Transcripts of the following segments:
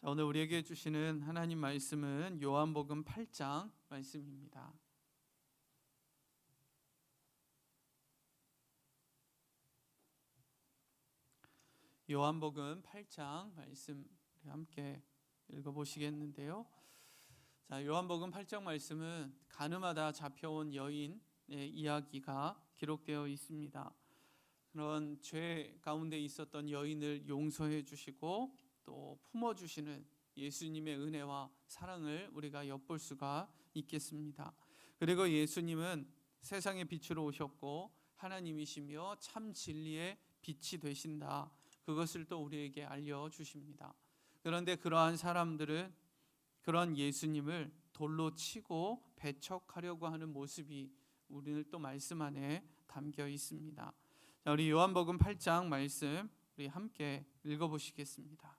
자, 오늘 우리에게 주시는 하나님 말씀은 요한복음 8장 말씀입니다. 요한복음 8장 말씀 함께 읽어 보시겠는데요. 자, 요한복음 8장 말씀은 가늠하다 잡혀온 여인의 이야기가 기록되어 있습니다. 그런 죄 가운데 있었던 여인을 용서해 주시고 또 품어 주시는 예수님의 은혜와 사랑을 우리가 엿볼 수가 있겠습니다. 그리고 예수님은 세상의 빛으로 오셨고 하나님이시며 참 진리의 빛이 되신다. 그것을 또 우리에게 알려 주십니다. 그런데 그러한 사람들은 그런 예수님을 돌로 치고 배척하려고 하는 모습이 우리를 또 말씀 안에 담겨 있습니다. 자, 우리 요한복음 8장 말씀 우리 함께 읽어 보시겠습니다.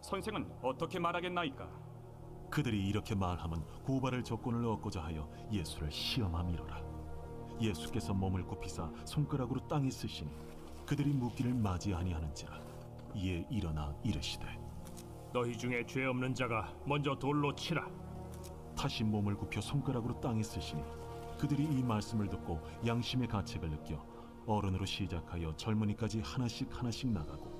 선생은 어떻게 말하겠나이까? 그들이 이렇게 말하면 고발을 조건을 얻고자 하여 예수를 시험함이로라. 예수께서 몸을 굽히사 손가락으로 땅에 쓰시니 그들이 묻기를 맞이하니 하는지라. 이에 일어나 이르시되 너희 중에 죄 없는 자가 먼저 돌로 치라. 다시 몸을 굽혀 손가락으로 땅에 쓰시니 그들이 이 말씀을 듣고 양심의 가책을 느껴 어른으로 시작하여 젊은이까지 하나씩 하나씩 나가고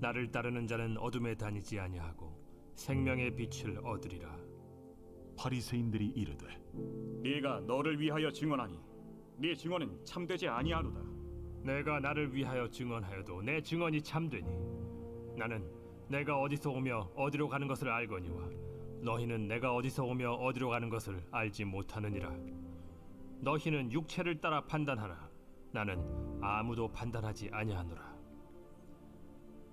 나를 따르는 자는 어둠에 다니지 아니하고 생명의 빛을 얻으리라. 바리새인들이 이르되 네가 너를 위하여 증언하니 네 증언은 참되지 아니하로다. 내가 나를 위하여 증언하여도 내 증언이 참되니 나는 내가 어디서 오며 어디로 가는 것을 알거니와 너희는 내가 어디서 오며 어디로 가는 것을 알지 못하느니라 너희는 육체를 따라 판단하나 나는 아무도 판단하지 아니하노라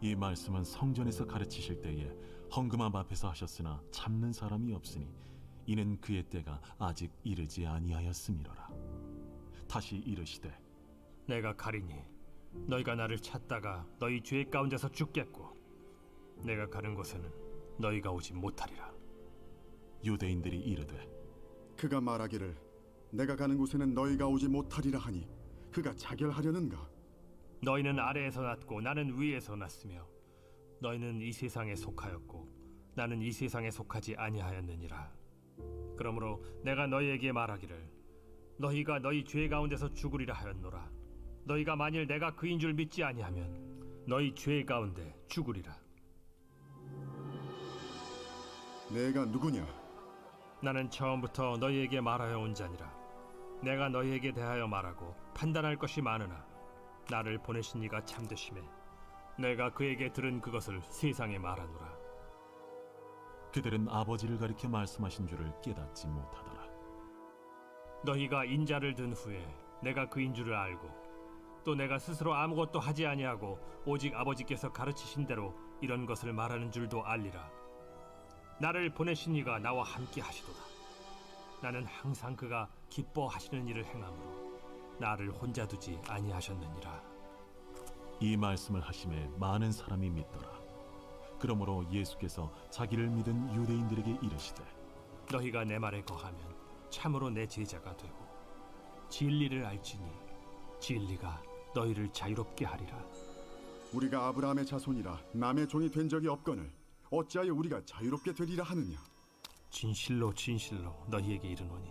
이 말씀은 성전에서 가르치실 때에 헝금함 앞에서 하셨으나 참는 사람이 없으니 이는 그의 때가 아직 이르지 아니하였음이로라. 다시 이르시되 내가 가리니 너희가 나를 찾다가 너희 죄 가운데서 죽겠고 내가 가는 곳에는 너희가 오지 못하리라 유대인들이 이르되 그가 말하기를 내가 가는 곳에는 너희가 오지 못하리라 하니 그가 자결하려는가 너희는 아래에서 났고 나는 위에서 났으며 너희는 이 세상에 속하였고 나는 이 세상에 속하지 아니하였느니라. 그러므로 내가 너희에게 말하기를 너희가 너희 죄 가운데서 죽으리라 하였노라. 너희가 만일 내가 그인 줄 믿지 아니하면 너희 죄 가운데 죽으리라. 내가 누구냐? 나는 처음부터 너희에게 말하여 온 자니라. 내가 너희에게 대하여 말하고 판단할 것이 많으나 나를 보내신 이가 참되심에 내가 그에게 들은 그것을 세상에 말하노라. 그들은 아버지를 가리켜 말씀하신 줄을 깨닫지 못하더라. 너희가 인자를 든 후에 내가 그인 줄을 알고 또 내가 스스로 아무것도 하지 아니하고 오직 아버지께서 가르치신 대로 이런 것을 말하는 줄도 알리라. 나를 보내신 이가 나와 함께 하시도다. 나는 항상 그가 기뻐하시는 일을 행함으로 나를 혼자 두지 아니하셨느니라. 이 말씀을 하심에 많은 사람이 믿더라. 그러므로 예수께서 자기를 믿은 유대인들에게 이르시되 너희가 내 말에 거하면 참으로 내 제자가 되고 진리를 알지니 진리가 너희를 자유롭게 하리라. 우리가 아브라함의 자손이라 남의 종이 된 적이 없거늘 어찌하여 우리가 자유롭게 되리라 하느냐? 진실로 진실로 너희에게 이르노니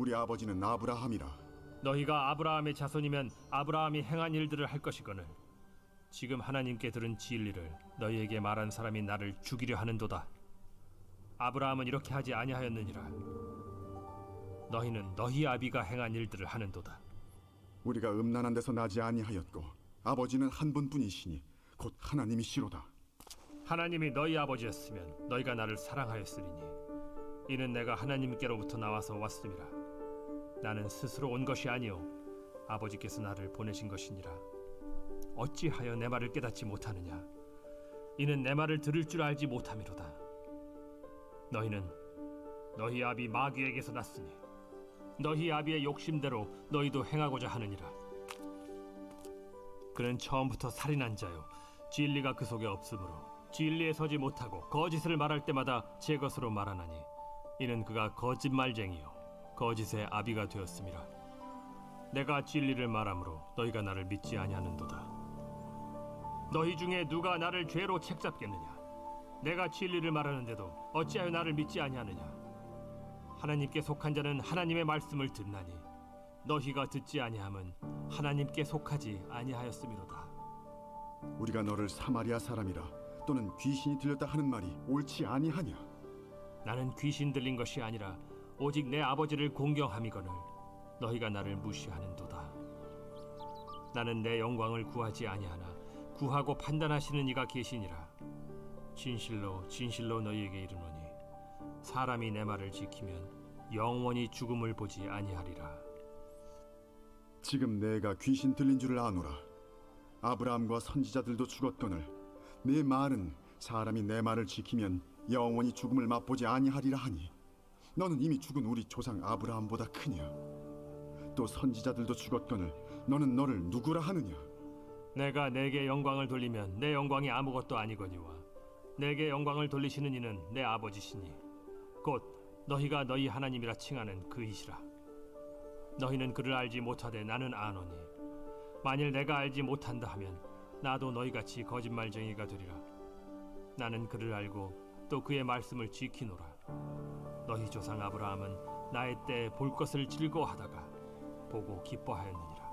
우리 아버지는 아브라함이라 너희가 아브라함의 자손이면 아브라함이 행한 일들을 할 것이거늘 지금 하나님께 들은 진리를 너희에게 말한 사람이 나를 죽이려 하는도다. 아브라함은 이렇게 하지 아니하였느니라. 너희는 너희 아비가 행한 일들을 하는도다. 우리가 음란한 데서 나지 아니하였고 아버지는 한 분뿐이시니 곧 하나님이시로다 하나님이 너희 아버지였으면 너희가 나를 사랑하였으리니 이는 내가 하나님께로부터 나와서 왔음이라 나는 스스로 온 것이 아니요 아버지께서 나를 보내신 것이니라. 어찌하여 내 말을 깨닫지 못하느냐? 이는 내 말을 들을 줄 알지 못함이로다. 너희는 너희 아비 마귀에게서 났으니 너희 아비의 욕심대로 너희도 행하고자 하느니라. 그는 처음부터 살인한 자요. 진리가 그 속에 없으므로 진리에 서지 못하고 거짓을 말할 때마다 제 것으로 말하나니 이는 그가 거짓말쟁이요 거짓의 아비가 되었음이라 내가 진리를 말하므로 너희가 나를 믿지 아니하는도다. 너희 중에 누가 나를 죄로 책잡겠느냐? 내가 진리를 말하는데도 어찌하여 나를 믿지 아니하느냐? 하나님께 속한 자는 하나님의 말씀을 듣나니 너희가 듣지 아니함은 하나님께 속하지 아니하였음이로다. 우리가 너를 사마리아 사람이라 또는 귀신이 들렸다 하는 말이 옳지 아니하냐? 나는 귀신 들린 것이 아니라 오직 내 아버지를 공경함이거늘 너희가 나를 무시하는도다. 나는 내 영광을 구하지 아니하나 구하고 판단하시는 이가 계시니라. 진실로 진실로 너희에게 이르노니 사람이 내 말을 지키면 영원히 죽음을 보지 아니하리라. 지금 내가 귀신 들린 줄을 아노라 아브라함과 선지자들도 죽었거늘 내 말은 사람이 내 말을 지키면 영원히 죽음을 맛보지 아니하리라 하니 너는 이미 죽은 우리 조상 아브라함보다 크냐? 또 선지자들도 죽었거늘 너는 너를 누구라 하느냐? 내가 내게 영광을 돌리면 내 영광이 아무것도 아니거니와 내게 영광을 돌리시는 이는 내 아버지시니 곧 너희가 너희 하나님이라 칭하는 그이시라. 너희는 그를 알지 못하되 나는 아노니 만일 내가 알지 못한다 하면 나도 너희 같이 거짓말쟁이가 되리라. 나는 그를 알고 또 그의 말씀을 지키노라 너희 조상 아브라함은 나의 때에 볼 것을 즐거워하다가 보고 기뻐하였느니라.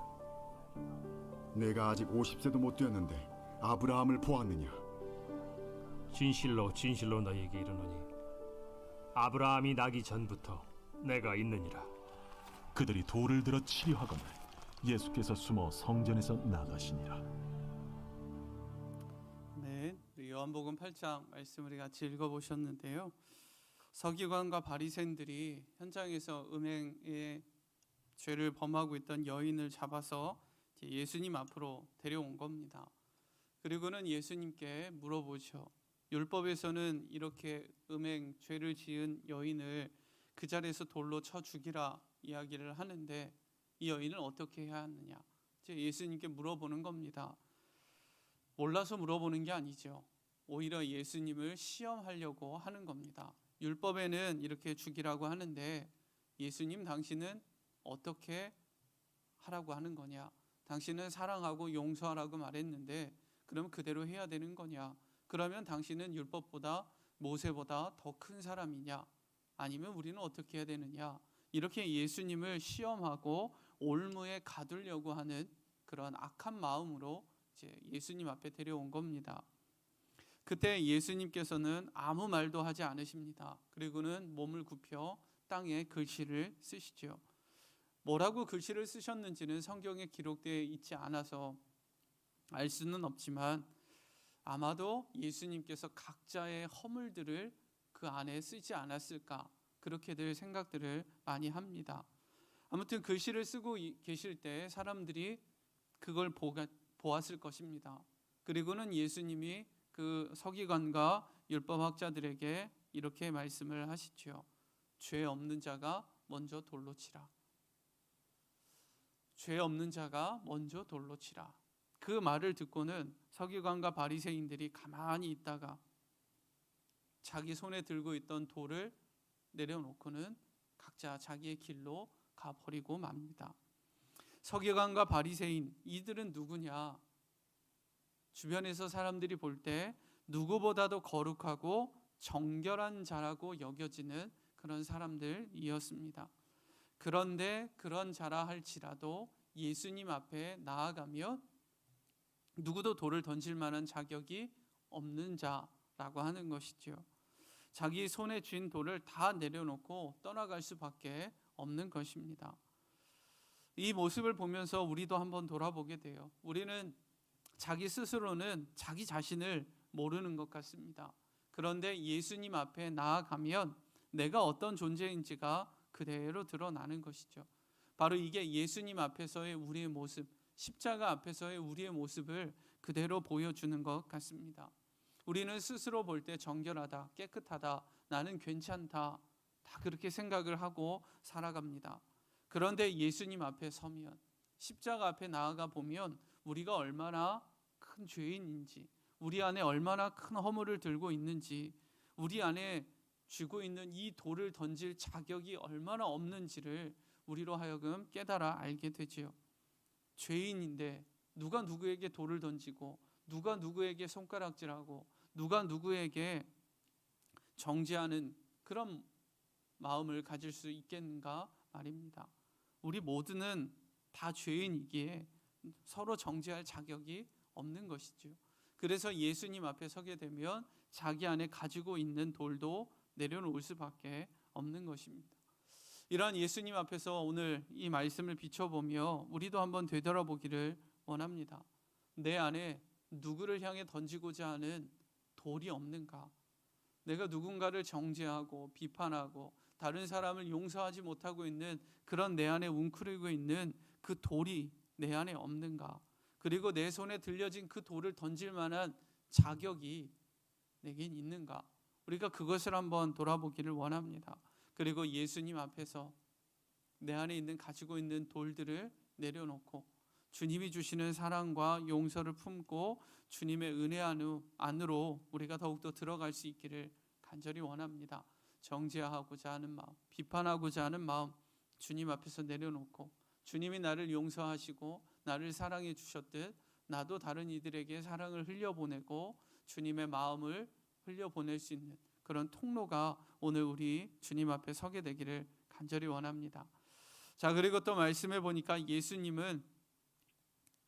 내가 아직 50세도 못 되었는데 아브라함을 보았느냐? 진실로 진실로 너희에게 이르노니 아브라함이 나기 전부터 내가 있느니라. 그들이 돌을 들어 치려 하거늘 예수께서 숨어 성전에서 나가시니라. 네, 우리 요한복음 8장 말씀을 같이 읽어보셨는데요. 서기관과 바리새인들이 현장에서 음행의 죄를 범하고 있던 여인을 잡아서 예수님 앞으로 데려온 겁니다. 그리고는 예수님께 물어보죠. 율법에서는 이렇게 음행 죄를 지은 여인을 그 자리에서 돌로 쳐 죽이라 이야기를 하는데 이 여인은 어떻게 해야 하느냐? 예수님께 물어보는 겁니다. 몰라서 물어보는 게 아니죠. 오히려 예수님을 시험하려고 하는 겁니다. 율법에는 이렇게 죽이라고 하는데 예수님 당신은 어떻게 하라고 하는 거냐? 당신은 사랑하고 용서하라고 말했는데 그럼 그대로 해야 되는 거냐? 그러면 당신은 율법보다 모세보다 더 큰 사람이냐? 아니면 우리는 어떻게 해야 되느냐? 이렇게 예수님을 시험하고 올무에 가두려고 하는 그런 악한 마음으로 이제 예수님 앞에 데려온 겁니다. 그때 예수님께서는 아무 말도 하지 않으십니다. 그리고는 몸을 굽혀 땅에 글씨를 쓰시죠. 뭐라고 글씨를 쓰셨는지는 성경에 기록되어 있지 않아서 알 수는 없지만 아마도 예수님께서 각자의 허물들을 그 안에 쓰지 않았을까 그렇게들 생각들을 많이 합니다. 아무튼 글씨를 쓰고 이- 계실 때 사람들이 그걸 보았을 것입니다. 그리고는 예수님이 그 서기관과 율법학자들에게 이렇게 말씀을 하시죠. 죄 없는 자가 먼저 돌로 치라. 죄 없는 자가 먼저 돌로 치라. 그 말을 듣고는 서기관과 바리새인들이 가만히 있다가 자기 손에 들고 있던 돌을 내려놓고는 각자 자기의 길로 가 버리고 맙니다. 서기관과 바리새인 이들은 누구냐? 주변에서 사람들이 볼 때 누구보다도 거룩하고 정결한 자라고 여겨지는 그런 사람들이었습니다. 그런데 그런 자라 할지라도 예수님 앞에 나아가면 누구도 돌을 던질 만한 자격이 없는 자라고 하는 것이죠. 자기 손에 쥔 돌을 다 내려놓고 떠나갈 수밖에 없는 것입니다. 이 모습을 보면서 우리도 한번 돌아보게 돼요. 우리는 자기 스스로는 자기 자신을 모르는 것 같습니다. 그런데 예수님 앞에 나아가면 내가 어떤 존재인지가 그대로 드러나는 것이죠. 바로 이게 예수님 앞에서의 우리의 모습, 십자가 앞에서의 우리의 모습을 그대로 보여주는 것 같습니다. 우리는 스스로 볼 때 정결하다, 깨끗하다, 나는 괜찮다, 다 그렇게 생각을 하고 살아갑니다. 그런데 예수님 앞에 서면, 십자가 앞에 나아가 보면 우리가 얼마나 큰 죄인인지, 우리 안에 얼마나 큰 허물을 들고 있는지, 우리 안에 쥐고 있는 이 돌을 던질 자격이 얼마나 없는지를 우리로 하여금 깨달아 알게 되지요. 죄인인데 누가 누구에게 돌을 던지고 누가 누구에게 손가락질하고 누가 누구에게 정죄하는 그런 마음을 가질 수 있겠는가 말입니다. 우리 모두는 다 죄인이기에 서로 정죄할 자격이 없는 것이죠. 그래서 예수님 앞에 서게 되면 자기 안에 가지고 있는 돌도 내려놓을 수밖에 없는 것입니다. 이러한 예수님 앞에서 오늘 이 말씀을 비춰보며 우리도 한번 되돌아보기를 원합니다. 내 안에 누구를 향해 던지고자 하는 돌이 없는가? 내가 누군가를 정죄하고 비판하고 다른 사람을 용서하지 못하고 있는 그런 내 안에 웅크리고 있는 그 돌이 내 안에 없는가? 그리고 내 손에 들려진 그 돌을 던질 만한 자격이 내겐 있는가? 우리가 그것을 한번 돌아보기를 원합니다. 그리고 예수님 앞에서 내 안에 있는 가지고 있는 돌들을 내려놓고 주님이 주시는 사랑과 용서를 품고 주님의 은혜 안으- 안으로 우리가 더욱더 들어갈 수 있기를 간절히 원합니다. 정죄하고자 하는 마음, 비판하고자 하는 마음 주님 앞에서 내려놓고 주님이 나를 용서하시고 나를 사랑해 주셨듯 나도 다른 이들에게 사랑을 흘려보내고 주님의 마음을 흘려보낼 수 있는 그런 통로가 오늘 우리 주님 앞에 서게 되기를 간절히 원합니다. 자, 그리고 또 말씀해 보니까 예수님은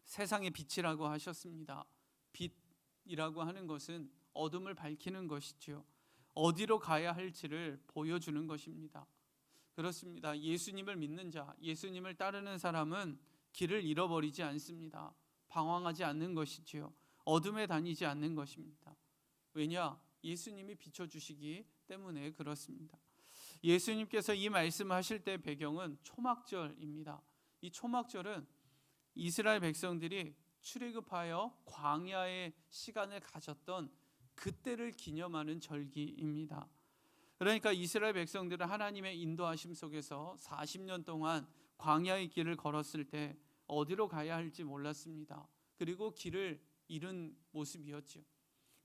세상의 빛이라고 하셨습니다. 빛이라고 하는 것은 어둠을 밝히는 것이지요. 어디로 가야 할지를 보여주는 것입니다. 그렇습니다. 예수님을 믿는 자, 예수님을 따르는 사람은 길을 잃어버리지 않습니다. 방황하지 않는 것이지요. 어둠에 다니지 않는 것입니다. 왜냐? 예수님이 비춰주시기 때문에 그렇습니다. 예수님께서 이 말씀하실 때 배경은 초막절입니다. 이 초막절은 이스라엘 백성들이 출애굽하여 광야의 시간을 가졌던 그때를 기념하는 절기입니다. 그러니까 이스라엘 백성들은 하나님의 인도하심 속에서 40년 동안 광야의 길을 걸었을 때 어디로 가야 할지 몰랐습니다. 그리고 길을 잃은 모습이었죠.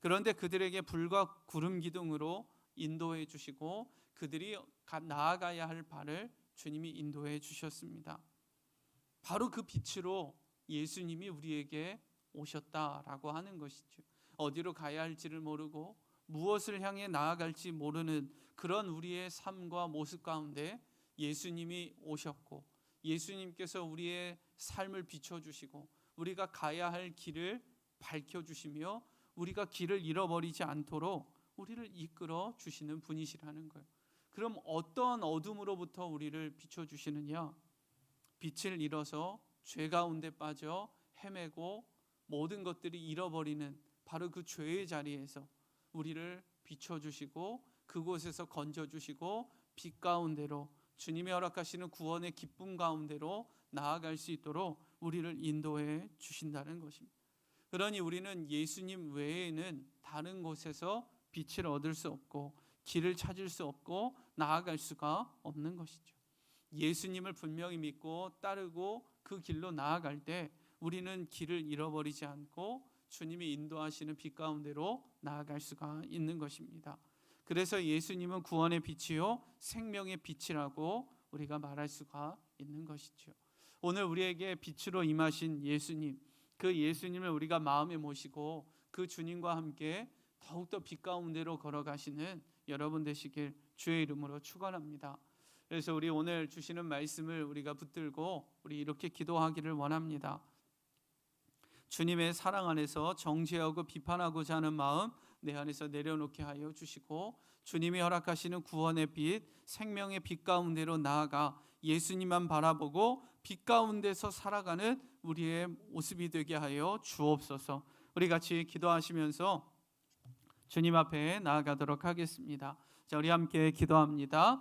그런데 그들에게 불과 구름 기둥으로 인도해 주시고 그들이 가- 나아가야 할 발을 주님이 인도해 주셨습니다. 바로 그 빛으로 예수님이 우리에게 오셨다라고 하는 것이죠. 어디로 가야 할지를 모르고 무엇을 향해 나아갈지 모르는 그런 우리의 삶과 모습 가운데 예수님이 오셨고 예수님께서 우리의 삶을 비춰 주시고 우리가 가야 할 길을 밝혀 주시며 우리가 길을 잃어버리지 않도록 우리를 이끌어 주시는 분이시라는 거예요. 그럼 어떤 어둠으로부터 우리를 비춰 주시느냐? 빛을 잃어서 죄 가운데 빠져 헤매고 모든 것들이 잃어버리는 바로 그 죄의 자리에서 우리를 비춰 주시고 그곳에서 건져 주시고 빛 가운데로 주님이 허락하시는 구원의 기쁨 가운데로 나아갈 수 있도록 우리를 인도해 주신다는 것입니다. 그러니 우리는 예수님 외에는 다른 곳에서 빛을 얻을 수 없고 길을 찾을 수 없고 나아갈 수가 없는 것이죠. 예수님을 분명히 믿고 따르고 그 길로 나아갈 때 우리는 길을 잃어버리지 않고 주님이 인도하시는 빛 가운데로 나아갈 수가 있는 것입니다. 그래서 예수님은 구원의 빛이요 생명의 빛이라고 우리가 말할 수가 있는 것이죠. 오늘 우리에게 빛으로 임하신 예수님, 그 예수님을 우리가 마음에 모시고 그 주님과 함께 더욱더 빛 가운데로 걸어가시는 여러분 되시길 주의 이름으로 축원합니다. 그래서 우리 오늘 주시는 말씀을 우리가 붙들고 우리 이렇게 기도하기를 원합니다. 주님의 사랑 안에서 정죄하고 비판하고자 하는 마음 내 안에서 내려놓게 하여 주시고 주님이 허락하시는 구원의 빛, 생명의 빛 가운데로 나아가 예수님만 바라보고 빛 가운데서 살아가는 우리의 모습이 되게 하여 주옵소서. 우리 같이 기도하시면서 주님 앞에 나아가도록 하겠습니다. 자, 우리 함께 기도합니다.